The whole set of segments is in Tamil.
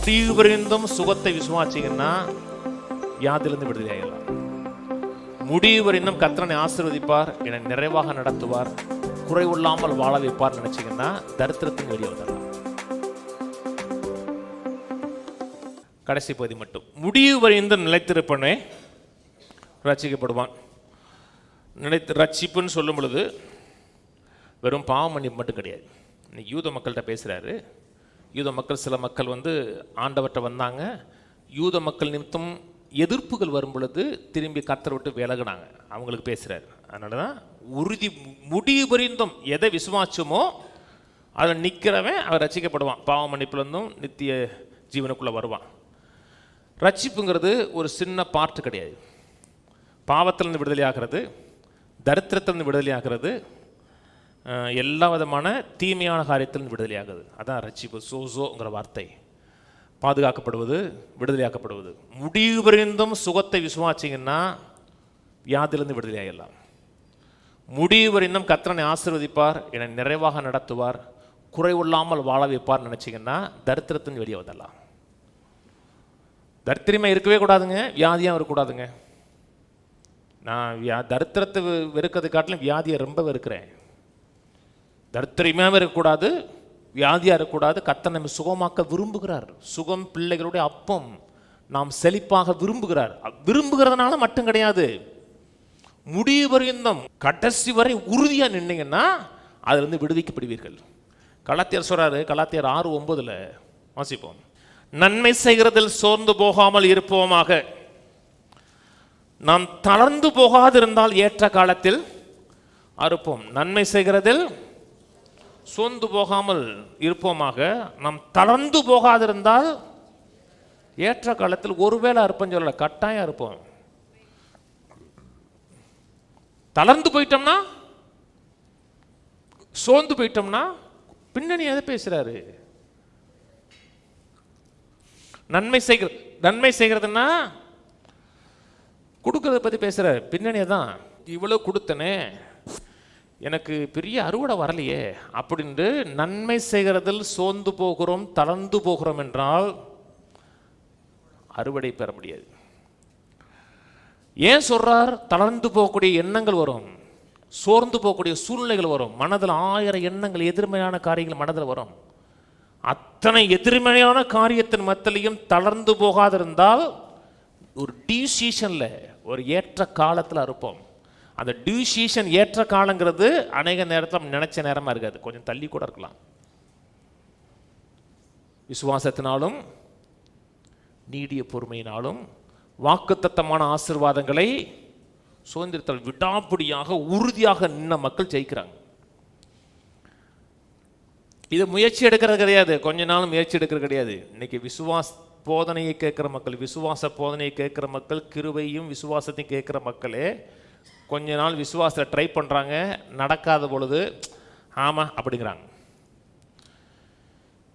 முடிவு வரைந்தும் சுகத்தை விசுவாசிங்கன்னா வியாதிலிருந்து விடுதலை ஆகலாம் முடிவு வரைந்தும் கத்திரனை ஆசிர்வதிப்பார் என்னை நிறைவாக நடத்துவார் குறைவில்லாமல் வாழ வைப்பார் நினைச்சிங்கன்னா தரித்திரத்தின் வெளியே வந்துடலாம் கடைசி பகுதி மட்டும். முடிவு வரைந்தும் நிலைத்திருப்பனே ரசிக்கப்படுவான் நினைத்து ரட்சிப்புன்னு சொல்லும் பொழுது வெறும் பாவம் மன்னிப்பு மட்டும் கிடையாது. இன்னைக்கு யூத மக்கள்கிட்ட பேசுகிறாரு யூத மக்கள் சில மக்கள் வந்து ஆண்டவர்கிட்ட வந்தாங்க. யூத மக்கள் நிமித்தம் எதிர்ப்புகள் வரும் பொழுது திரும்பி கத்தரை விட்டு விலகுனாங்க. அவங்களுக்கு பேசுகிறாரு அதனால தான் உறுதி முடிவு பரிந்தும் எதை விசுவாச்சமோ அதில் நிற்கிறவன் அவர் ரசிக்கப்படுவான். பாவ மன்னிப்புலேருந்தும் நித்திய ஜீவனுக்குள்ளே வருவான். ரட்சிப்புங்கிறது ஒரு சின்ன பார்ட்டு கிடையாது. பாவத்திலேருந்து விடுதலை ஆகிறது தரித்திரத்திலிருந்து விடுதலை ஆகிறது எல்லா விதமான தீமையான காரியத்திலிருந்து விடுதலையாகுது. அதான் ரட்சிப்பு சோசோங்கிற வார்த்தை. பாதுகாக்கப்படுவது விடுதலையாக்கப்படுவது. முடிவு பரிந்தும் சுகத்தை விசுவாச்சிங்கன்னா வியாதிலிருந்து விடுதலையாகலாம் முடிவு பரிந்தும் கத்திரனை ஆசீர்வதிப்பார் என்னை நிறைவாக நடத்துவார் குறைவில்லாமல் வாழ வைப்பார் நினச்சிங்கன்னா தரித்திரத்தின் வெளியே வந்துடலாம். தரித்திரமே இருக்கவே கூடாதுங்க வியாதியாக இருக்கக்கூடாதுங்க. நான் வியா தரித்திரத்தை வெ- வெறுக்கிறது காட்டிலும் வியாதியை ரொம்ப வெறுக்கிறேன். தரித்திரமே இருக்கக்கூடாது வியாதியாக இருக்கக்கூடாது. கத்தை நம்ம சுகமாக்க விரும்புகிறார். சுகம் பிள்ளைகளுடைய அப்பம் நாம் செழிப்பாக விரும்புகிறார். விரும்புகிறதுனால மட்டும் கிடையாது. முடிவு வரையும் கடைசி வரை உறுதியாக நின்னீங்கன்னா அதிலிருந்து விடுவிக்கப்படுவீர்கள். கலாத்தியர் சொல்கிறாரு கலாத்தியர் ஆறு ஒன்பதுல வாசிப்போம். நன்மை செய்கிறதில் சோர்ந்து போகாமல் இருப்போமாக. நாம் தளர்ந்து போகாதிருந்தால் ஏற்ற காலத்தில் அறுப்போம். நன்மை செய்கிறதில் சோர்ந்து போகாமல் இருப்போமாக. நாம் தளர்ந்து போகாதிருந்தால் ஏற்ற காலத்தில் ஒருவேளை அறுப்பம் சொல்லல கட்டாயம் இருப்போம். தளர்ந்து போயிட்டோம்னா சோர்ந்து போயிட்டோம்னா பின்னணி எதை பேசுறாரு? நன்மை செய்கிற நன்மை செய்கிறதுன்னா கொடுக்கறத பற்றி பேசுகிறார் பின்னணியை தான் இவ்வளோ கொடுத்தனே. எனக்கு பெரிய அறுவடை வரலையே. அப்படின்ட்டு நன்மை செய்கிறதில் சோர்ந்து போகிறோம் தளர்ந்து போகிறோம் என்றால் அறுவடை பெற முடியாது. ஏன் சொல்றார்? தளர்ந்து போகக்கூடிய எண்ணங்கள் வரும். சோர்ந்து போகக்கூடிய சூழ்நிலைகள் வரும். மனதில் ஆயிரம் எண்ணங்கள் எதிர்மறையான காரியங்கள் மனதில் வரும். அத்தனை எதிர்மறையான காரியத்தின் மத்திலையும் தளர்ந்து போகாதிருந்தால் ஒரு டியூசீஷனில் ஒரு ஏற்ற காலத்தில் இருப்போம் அந்த டியூசீஷன் ஏற்ற காலங்கிறது அநேக நேரத்தில் நினைச்ச நேரமாக இருக்காது. கொஞ்சம் தள்ளி கூட இருக்கலாம். விசுவாசத்தினாலும் நீடிய பொறுமையினாலும் வாக்குத்தத்தமான ஆசீர்வாதங்களை சுதந்திரத்தால் விடாப்பிடியாக உறுதியாக நின்ன மக்கள் ஜெயிக்கிறாங்க. இது முயற்சி எடுக்கிறது கிடையாது. கொஞ்ச நாள் முயற்சி எடுக்கிறது கிடையாது. இன்னைக்கு விசுவாஸ் போதனையை கேட்குற மக்கள் விசுவாச போதனையை கேட்குற மக்கள் கிருவையும் விசுவாசத்தையும் கேட்குற மக்களே கொஞ்ச நாள் விசுவாசத்தில் ட்ரை பண்ணுறாங்க நடக்காத பொழுது ஆமாம் அப்படிங்கிறாங்க.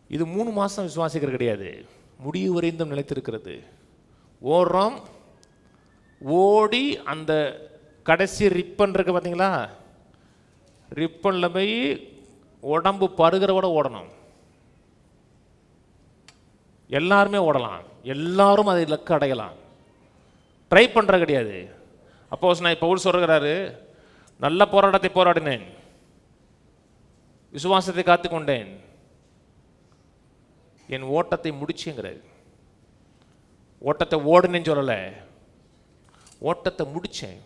இது மூணு மாதம் விசுவாசிக்கிறது கிடையாது. முடிவு வரைந்தும் நிலைத்திருக்கிறது. ஓடுறோம் ஓடி அந்த கடைசி ரிப்பன் இருக்கு பார்த்தீங்களா? ரிப்பனில் போய் உடம்பு பருகிறவோட ஓடணும். எல்லாருமே ஓடலாம். எல்லாரும் அதை இலக்கு அடையலாம். ட்ரை பண்ணுற கிடையாது. அப்போஸ் நான் இப்போ ஊர் சொல்கிறாரு நல்ல போராட்டத்தை போராடினேன். விசுவாசத்தை காத்துக்கொண்டேன். என் ஓட்டத்தை முடிச்சுங்கிறாரு. ஓட்டத்தை ஓடுனேன்னு சொல்லலை. ஓட்டத்தை முடித்தேன்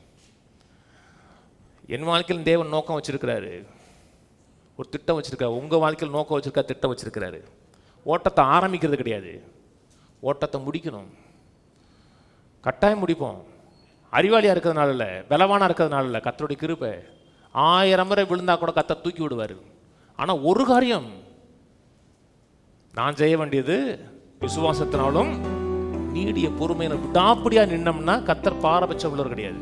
என் வாழ்க்கையில் தேவன் நோக்கம் வச்சுருக்கிறாரு. ஒரு திட்டம் வச்சுருக்காரு உங்கள் வாழ்க்கையில் நோக்கம் வச்சுருக்கா திட்டம் வச்சுருக்கிறாரு. ஓட்டத்தை ஆரம்பிக்கிறது கிடையாது. ஓட்டத்தை முடிக்கணும். கட்டாயம் முடிப்போம். அறிவாளியாக இருக்கிறதுனால இல்லை பலவானாக இருக்கிறதுனால இல்லை கத்தருடைய கிருப்பை ஆயிரம் முறை விழுந்தா கூட கத்த தூக்கி விடுவார். ஆனால் ஒரு காரியம். நான் செய்ய வேண்டியது விசுவாசத்தினாலும் நீடிய பொறுமையின விடாப்படியாக நின்னோம்னா கத்தர் பாரபட்சம் உள்ளவர் கிடையாது.